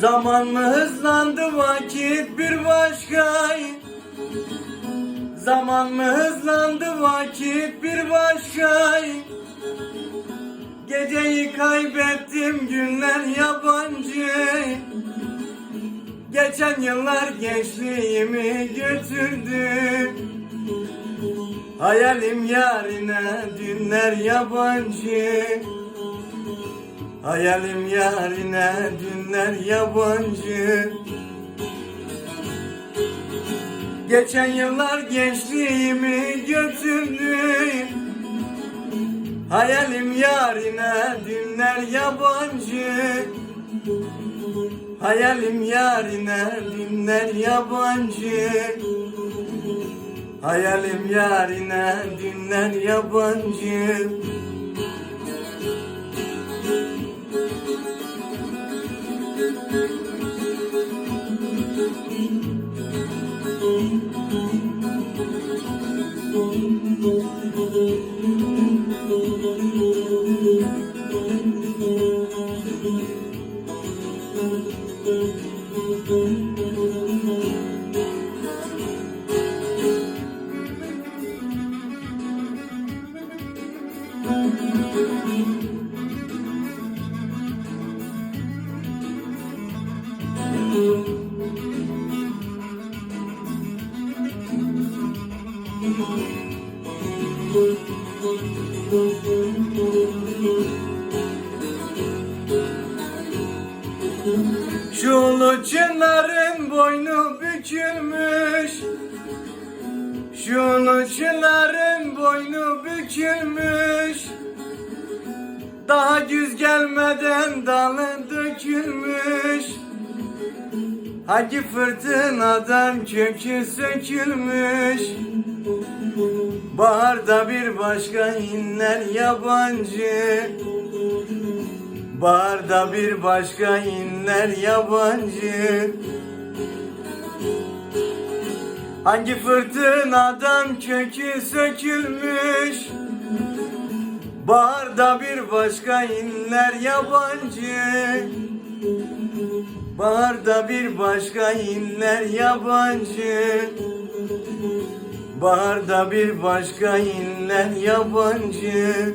Zaman mı hızlandı vakit bir başka Zaman mı hızlandı vakit bir başka Geceyi kaybettim günler yabancı Geçen yıllar gençliğimi götürdü Hayalim yarine dünler yabancı Hayalim yarine dünler yabancı. Geçen yıllar gençliğimi götürdü Hayalim yarine dünler yabancı. Hayalim yarine dünler yabancı. Hayalim yarine dünler yabancı Şu ulu çınarın boynu bükülmüş. Şu ulu çınarın boynu bükülmüş Daha güz gelmeden dalı dökülmüş. Hangi fırtınadan kökü sökülmüş. Baharda bir başka inler yabancı. Baharda bir başka inler yabancı. Hangi fırtınadan kökü sökülmüş Baharda bir başka inler yabancı. Baharda bir başka inler yabancı. Baharda bir başka inler yabancı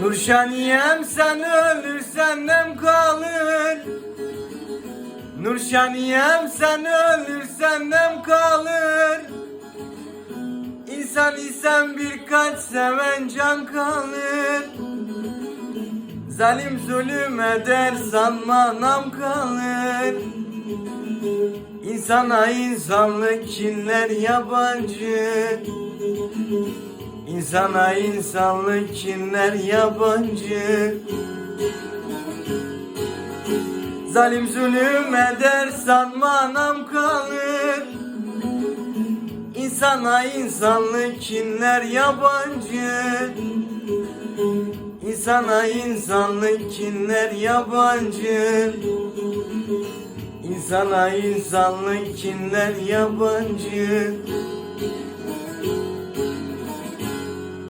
Nurşaniyem sen ölürsen nem kalır. Nurşaniyem sen ölürsen nem kalır. İnsan isen birkaç seven can kalır. Zalim zulüm eder sanma nam kalır. İnsana insanlık kinler yabancı İnsana insanlık kinler yabancı? Zalim zulüm eder sanma nam kalır. İnsana insanlık kinler yabancı? İnsana insanlık kinler yabancı? İnsana insanlık kinler yabancı